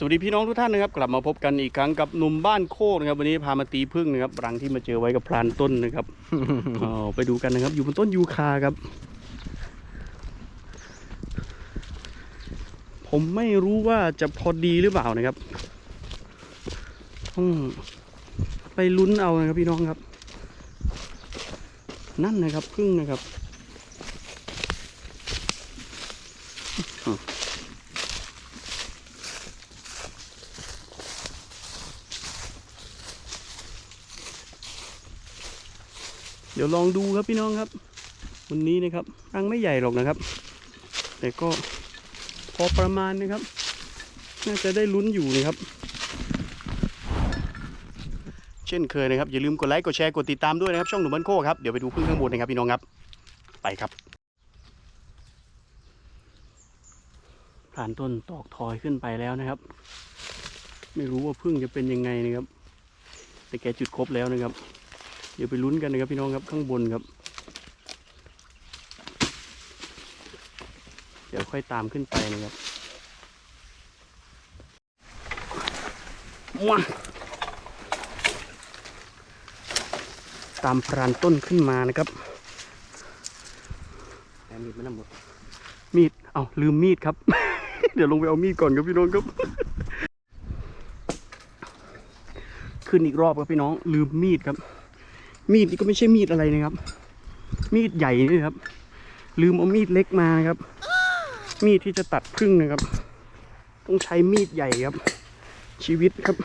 สวัสดีพี่น้องทุกท่านนะครับ กลับมาพบกันอีกครั้งกับหนุ่มบ้านโคกนะครับ วันนี้พามาตีพึ่งนะครับรังที่มาเจอไว้กับพรานต้นนะครับอ๋อไปดูกันนะครับ อยู่บนต้นยูคาครับ ผมไม่รู้ว่าจะพอดีหรือเปล่านะครับต้องไปลุ้นเอานะครับพี่น้องครับ นั่นนะครับพึ่งนะครับ ดี๋ยวลองดูครับพี่น้องครับวันนี้นะครับรังไม่ใหญ่หรอกนะครับ แต่ก็พอประมาณนะครับ น่าจะได้ลุ้นอยู่นะครับ เช่นเคยนะครับ อย่าลืมกดไลค์กดแชร์กดติดตามด้วยนะครับ ช่องหนุ่มบ้านโคกครับ เดี๋ยวไปดูพึ่งข้างบนนะครับพี่น้องครับ ไปครับ ผ่านต้นตอกทอยขึ้นไปแล้วนะครับ ไม่รู้ว่าพึ่งจะเป็นยังไงนะครับ แต่แกจุดครบแล้วนะครับ เดี๋ยวไปลุ้นกันนะครับพี่น้องครับข้างบนครับ เดี๋ยวค่อยตามขึ้นไปนะครับมาตามพรานต้นขึ้นมานะครับแต่มีดมันน้ำหมด มีด เอาลืมมีดครับ เดี๋ยวลงไปเอามีดก่อนครับพี่น้องครับ ขึ้นอีกรอบครับพี่น้อง ลืมมีดครับ มีดนี่ก็ไม่ใช่มีดอะไรนะครับ มีดใหญ่นี่ครับ ลืมเอามีดเล็กมาครับ มีดที่จะตัดพึ่งนะครับ ต้องใช้มีดใหญ่ครับ ชีวิตครับ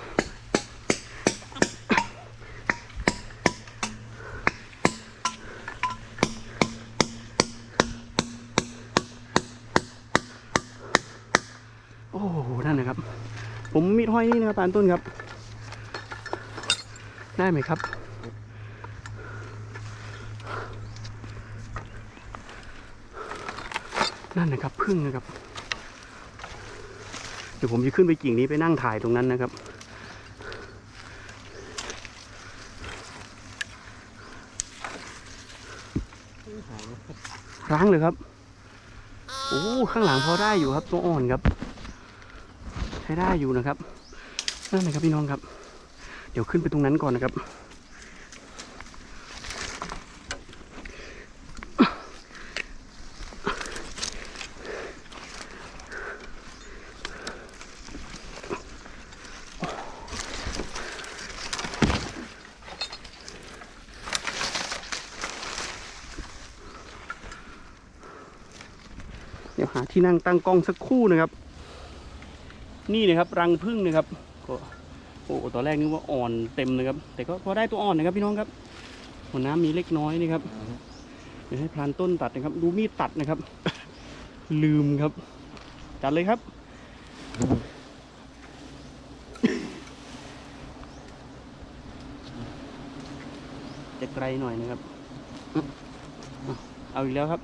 โอ้นั่นนะครับ ผมมีดห้อยนี่นะครับปานต้นครับ ได้ไหมครับ นั่นนะครับพึ่งนะครับเดี๋ยวผมจะขึ้นไปกิ่งนี้ไปนั่งถ่ายตรงนั้นนะครับ ร้างเลยครับโอ้ข้างหลังพอได้อยู่ครับตัวอ่อนครับ ใช้ได้อยู่นะครับนั่นนะครับพี่น้องครับ เดี๋ยวขึ้นไปตรงนั้นก่อนนะครับ ดี๋ยวหาที่นั่งตั้งกล้องสักครู่นะครับ นี่นะครับรังพึ่งนะครับก็โอ้ตอนแรกนึกว่าอ่อนเต็มนะครับ แต่ก็พอได้ตัวอ่อนนะครับพี่น้องครับหัวน้ำมีเล็กน้อยนะครับเดี๋ยวให้พรานต้นตัดนะครับ ดูมีดตัดนะครับ ลืมครับ ตัดเลยครับจะไกลหน่อยนะครับ เอาอีกแล้วครับ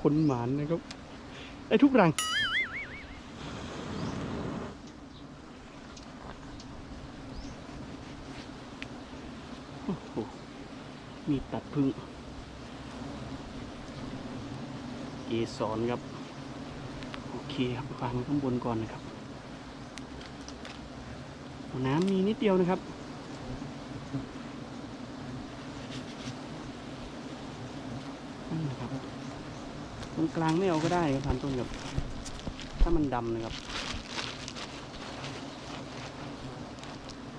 คนหมานนะครับได้ทุกรังโอ้โหมีตัดพึ่ง เกสรครับ โอเคครับฟังข้างบนก่อนนะครับน้ำมีนิดเดียวนะครับนั่นะครับ ตรงกลางไม่เอาก็ได้ครับพันต้นครับถ้ามันดำนะครับ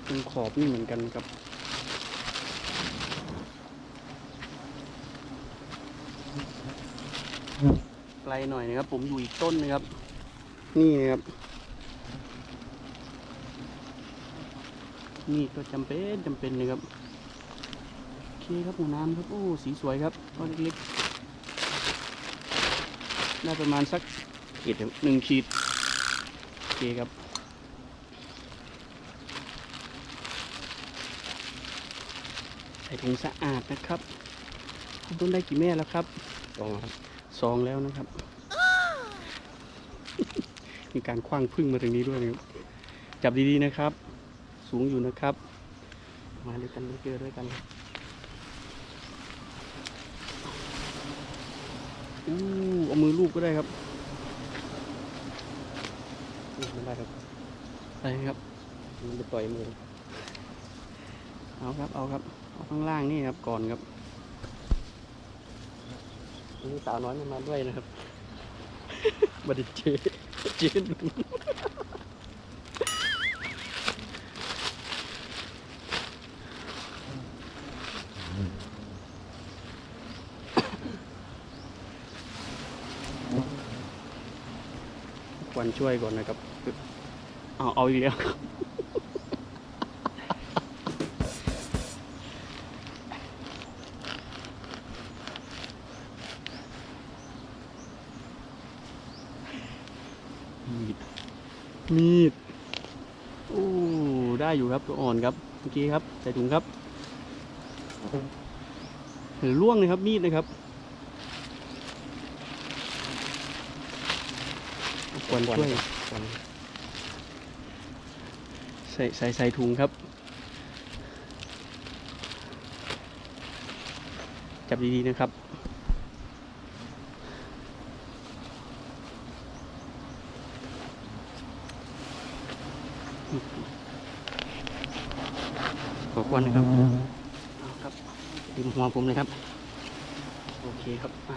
ตรงขอบนี่เหมือนกันครับไกลหน่อยนะครับ ผมอยู่อีกต้นนะครับ นี่นะครับนี่ก็จำเป็นจำเป็นนะครับ โอเคครับหัวน้ำครับ โอ้ สีสวยครับก้อนเล็ก ๆได้ประมาณสักขีดเดียวหนึ่งขีดโอเคครับใส่ถุงสะอาดนะครับคุณต้นได้กี่แม่แล้วครับตรงครับสองแล้วนะครับ มีการคว้างพึ่งมาตรงนี้ด้วยนะครับจับดีๆนะครับ สูงอยู่นะครับ มาด้วยกันด้วยเจอด้วยกันครับอู้ เอามือลูบก็ได้ครับได้ครับอะไรครับมันไปต่อยมือ เอาครับ เอาครับ เอาข้างล่างนี่ครับ ก่อนครับนี่สาวน้อยมันมาด้วยนะครับบัดเจเจน ควรช่วยก่อนนะครับเอาเอาอีกแล้วมีดมีด โอ้ ได้อยู่ครับตัวอ่อนครับ เมื่อกี้ครับ ใส่ถุงครับหรือล่วงเลยครับมีดนะครับ ควรช่วยก่อนใส่ใส่ใส่ถุงครับ จับดีๆนะครับขอควันนะครับเอาครับดึงหัวผมเลยครับ โอเคครับอะ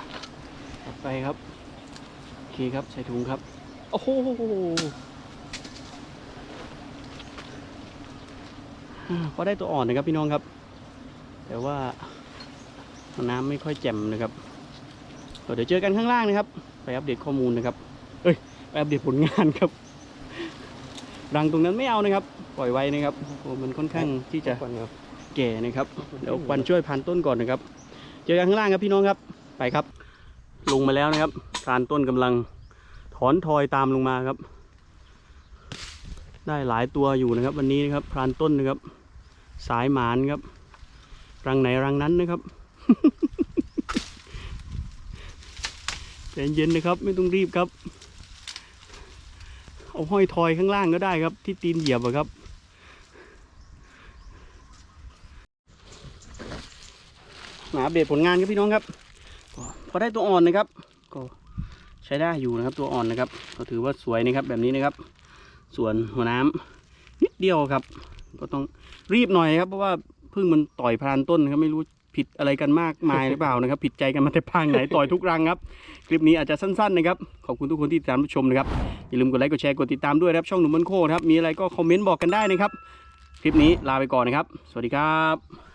ต่อไปครับ โอเคครับ ใส่ถุงครับ โอ้โหอ่าพอได้ตัวอ่อนนะครับพี่น้องครับ แต่ว่าน้ำไม่ค่อยแจ่มนะครับเดี๋ยวเจอกันข้างล่างนะครับ ไปอัปเดตข้อมูลนะครับ เอ้ยไปอัปเดตผลงานครับ รังตรงนั้นไม่เอานะครับ ปล่อยไว้นะครับโอ้มันค่อนข้างที่จะแก่นะครับ เดี๋ยววันช่วยพันต้นก่อนนะครับ เจอกันข้างล่างครับพี่น้องครับ ไปครับ ลงมาแล้วนะครับพานต้นกำลัง ถอนทอยตามลงมาครับ ได้หลายตัวอยู่นะครับ วันนี้นะครับพรานต้นนะครับ สายหมานครับ รังไหนรังนั้นนะครับใจเย็นนะครับ ไม่ต้องรีบครับ เอาห้อยทอยข้างล่างก็ได้ครับ ที่ตีนเหยียบอะครับมาอัปเดตผลงานครับพี่น้องครับ พอได้ตัวอ่อนนะครับก็ ช้ได้อยู่นะครับตัวอ่อนนะครับ ก็ถือว่าสวยนะครับแบบนี้นะครับ ส่วนหัวน้ำนิดเดียวครับ ก็ต้องรีบหน่อยครับ เพราะว่าพึ่งมันต่อยพรานต้นนะครับไม่รู้ผิดอะไรกันมากมายหรือเปล่านะครับ ผิดใจกันมาแต่พางไหนต่อยทุกรังครับ คลิปนี้อาจจะสั้นๆนะครับ ขอบคุณทุกคนที่ติดตามรับชมนะครับ อย่าลืมกดไลค์กดแชร์กดติดตามด้วยครับช่องหนุ่มมันโคครับมีอะไรก็คอมเมนต์บอกกันได้นะครับ คลิปนี้ลาไปก่อนนะครับ สวัสดีครับ